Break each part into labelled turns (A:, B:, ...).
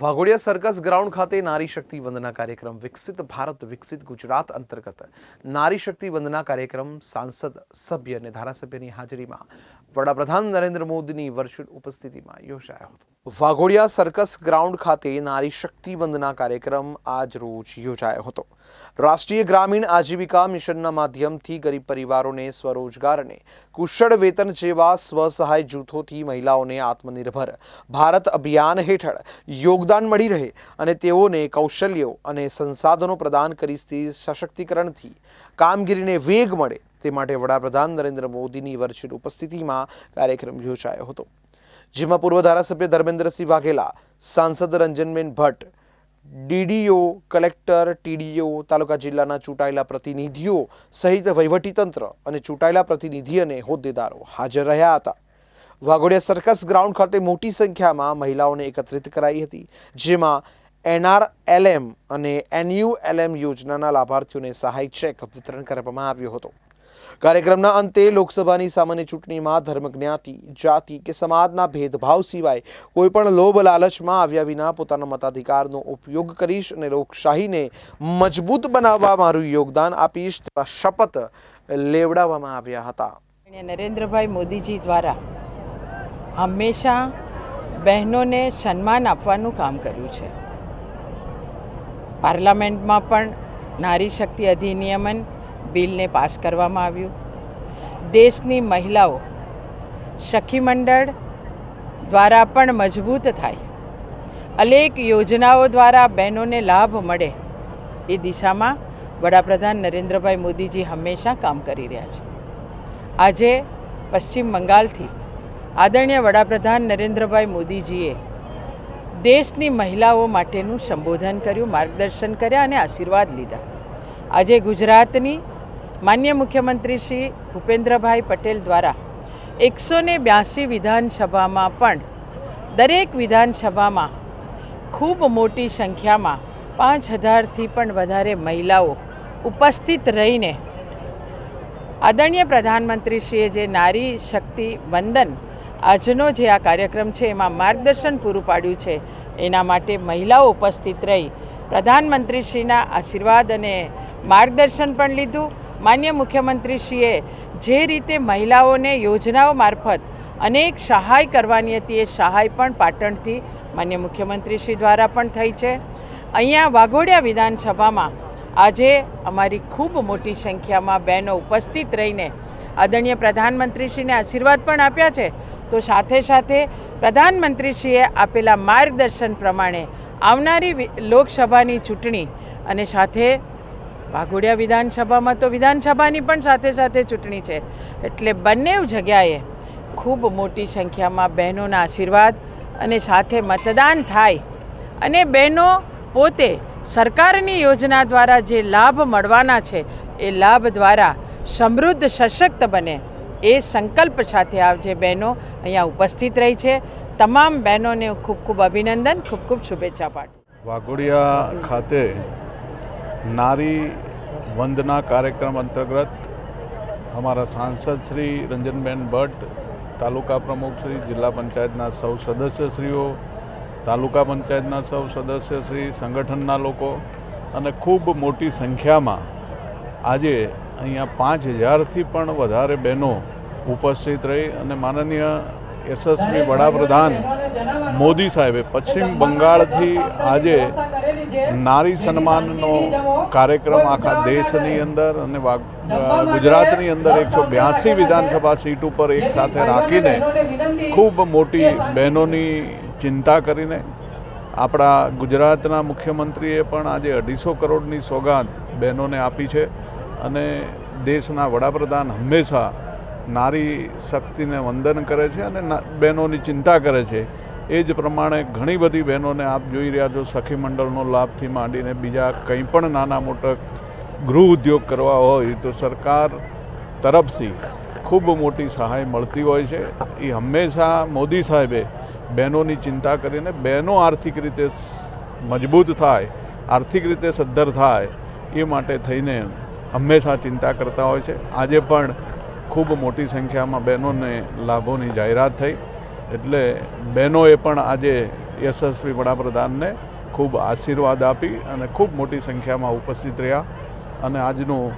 A: Waghodia circus ground ખાતે નારી શક્તિ વંદના કાર્યક્રમ વિકસિત ભારત, વિકસિત ગુજરાત અંતર્ગત. નારી શક્તિ વંદના કાર્યક્રમ સાંસદ, સભ્ય અને ધારાસભ્યની હાજરીમાં વડાપ્રધાન નરેન્દ્ર મોદીની વર્ચ્યુઅલ ઉપસ્થિતિમાં યોજાયો હતો. વાઘોડિયા સર્કસ ગ્રાઉન્ડ ખાતે નારી શક્તિ વંદના કાર્યક્રમ આજ રોજ યોજાયો હતો. રાષ્ટ્રીય ગ્રામીણ આજીવિકા મિશનના માધ્યમથી ગરીબ પરિવારોને સ્વરોજગાર અને કુશળ વેતન જેવા સ્વસહાય જૂથોથી મહિલાઓને આત્મનિર્ભર ભારત અભિયાન હેઠળ યોગદાન મળી રહે અને તેઓને કૌશલ્યો અને સંસાધનો પ્રદાન કરી સશક્તિકરણથી કામગીરીને વેગ મળે તે માટે વડાપ્રધાન નરેન્દ્ર મોદીની વર્ચ્યુઅલ ઉપસ્થિતિમાં કાર્યક્રમ યોજાયો હતો, જેમાં પૂર્વ ધારાસભ્ય ધર્મેન્દ્રસિંહ વાઘેલા, સાંસદ Ranjanben Bhatt, DDO collector, TDO, તાલુકા જિલ્લાના ચૂંટાયેલા પ્રતિનિધિઓ સહિત વહીવટીતંત્ર અને ચૂંટાયેલા પ્રતિનિધિ અને હોદ્દેદારો હાજર રહ્યા હતા. વાઘોડિયા સર્કસ ગ્રાઉન્ડ ખાતે મોટી સંખ્યામાં મહિલાઓને એકત્રિત કરાઈ હતી, જેમાં એનઆરએલએમ અને એનયુએલએમ યોજનાના લાભાર્થીઓને સહાય ચેક વિતરણ કરવામાં આવ્યો હતો. કાર્યક્રમના અંતે લોકસભાની સામાન્ય ચૂંટણીમાં ધર્મ જ્ઞાતિ જાતિ કે સમાજના ભેદભાવ સિવાય કોઈ પણ લોભ લાલચમાં આવ્યા વિના પોતાના મતાધિકારનો ઉપયોગ કરીશ અને લોકશાહીને મજબૂત બનાવવા મારું યોગદાન આપીશ તેવા શપથ લેવડાવવામાં આવ્યા હતા.
B: નરેન્દ્રભાઈ મોદીજી દ્વારા હંમેશા બહેનોને સન્માન આપવાનું કામ કર્યું છે. પાર્લામેન્ટમાં પણ નારી શક્તિ અધિનિયમન બિલને પાસ કરવામાં આવ્યું. દેશની મહિલાઓ સખી મંડળ દ્વારા પણ મજબૂત થાય. અનેક યોજનાઓ દ્વારા બહેનોને લાભ મળે એ દિશામાં વડાપ્રધાન નરેન્દ્રભાઈ મોદીજી હંમેશા કામ કરી રહ્યા છે. આજે પશ્ચિમ બંગાળથી આદરણીય વડાપ્રધાન નરેન્દ્રભાઈ મોદીજીએ દેશની મહિલાઓ માટેનું સંબોધન કર્યું, માર્ગદર્શન કર્યા અને આશીર્વાદ લીધા. આજે ગુજરાતની માન્ય મુખ્યમંત્રી શ્રી ભૂપેન્દ્રભાઈ પટેલ દ્વારા એકસો ને બ્યાસી વિધાનસભામાં પણ દરેક વિધાનસભામાં ખૂબ મોટી સંખ્યામાં પાંચ હજારથી પણ વધારે મહિલાઓ ઉપસ્થિત રહીને આદરણીય પ્રધાનમંત્રીશ્રીએ જે નારી શક્તિ વંદન આજનો જે આ કાર્યક્રમ છે, એમાં માર્ગદર્શન પૂરું પાડ્યું છે, એના માટે મહિલાઓ ઉપસ્થિત રહી પ્રધાનમંત્રીશ્રીના આશીર્વાદ અને માર્ગદર્શન પણ લીધું માન્ય મુખ્યમંત્રીશ્રીએ જે રીતે મહિલાઓને યોજનાઓ મારફત અનેક સહાય કરવાની હતી, એ સહાય પણ પાટણથી માન્ય મુખ્યમંત્રીશ્રી દ્વારા પણ થઈ છે. અહીંયા વાઘોડિયા વિધાનસભામાં આજે અમારી ખૂબ મોટી સંખ્યામાં બહેનો ઉપસ્થિત રહીને આદરણીય પ્રધાનમંત્રીશ્રીને આશીર્વાદ પણ આપ્યા છે. તો સાથે સાથે પ્રધાનમંત્રીશ્રીએ આપેલા માર્ગદર્શન પ્રમાણે આવનારી લોકસભાની ચૂંટણી અને સાથે વાઘોડિયા વિધાનસભામાં તો વિધાનસભાની પણ સાથે સાથે ચૂંટણી છે. એટલે બંને જગ્યાએ ખૂબ મોટી સંખ્યામાં બહેનોના આશીર્વાદ અને સાથે મતદાન થાય. અને બહેનો પોતે સરકારની યોજના દ્વારા જે લાભ મળવાના છે, એ લાભ દ્વારા સમૃદ્ધ સશક્ત બને એ સંકલ્પ સાથે આવજે બહેનો અહીંયા ઉપસ્થિત રહી છે. તમામ બહેનોને ખૂબ ખૂબ અભિનંદન, ખૂબ ખૂબ શુભેચ્છા પાઠ.
C: વાઘોડિયા ખાતે નારી વંદના કાર્યક્રમ અંતર્ગત અમારા સાંસદ શ્રી રંજનબેન ભટ્ટ, તાલુકા પ્રમુખ શ્રી, જિલ્લા પંચાયતના સૌ સદસ્યશ્રીઓ, તાલુકા પંચાયતના સૌ સદસ્યશ્રી, સંગઠનના લોકો અને ખૂબ મોટી સંખ્યામાં આજે અહીંયા પાંચ હજારથી પણ વધારે બહેનો ઉપસ્થિત રહી અને માનનીય યશસ્વી વડાપ્રધાન મોદી સાહેબે પશ્ચિમ બંગાળથી આજે નારી સન્માનનો કાર્યક્રમ આખા દેશની અંદર અને ગુજરાતની અંદર એકસો બ્યાસી વિધાનસભા સીટ ઉપર એક સાથે રાખીને ખૂબ મોટી બહેનોની ચિંતા કરીને આપણા ગુજરાતના મુખ્યમંત્રીએ પણ આજે અઢીસો કરોડની સોગાદ બહેનોને આપી છે અને દેશના વડાપ્રધાન હંમેશા નારી શક્તિને વંદન કરે છે અને બહેનોની ચિંતા કરે છે. એ જ પ્રમાણે ઘણી બધી બહેનોને આપ જોઈ રહ્યા છો, સખી મંડળનો લાભથી માંડીને બીજા કંઈ પણ નાના મોટા ગૃહ ઉદ્યોગ કરવા હોય તો સરકાર તરફથી ખૂબ મોટી સહાય મળતી હોય છે. એ હંમેશા મોદી સાહેબે બહેનોની ચિંતા કરીને બહેનો આર્થિક રીતે મજબૂત થાય, આર્થિક રીતે સદ્ધર થાય એ માટે થઈને હંમેશા ચિંતા કરતા હોય છે. આજે પણ ખૂબ મોટી સંખ્યામાં બહેનોને લાભોની જાહેરાત થઈ. એટલે બહેનોએ પણ આજે યશસ્વી વડાપ્રધાનને ખૂબ આશીર્વાદ આપી અને ખૂબ મોટી સંખ્યામાં ઉપસ્થિત રહ્યા. અને આજનું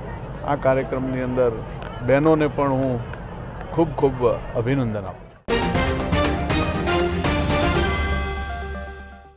C: આ કાર્યક્રમની અંદર બહેનોને પણ હું ખૂબ ખૂબ અભિનંદન આપું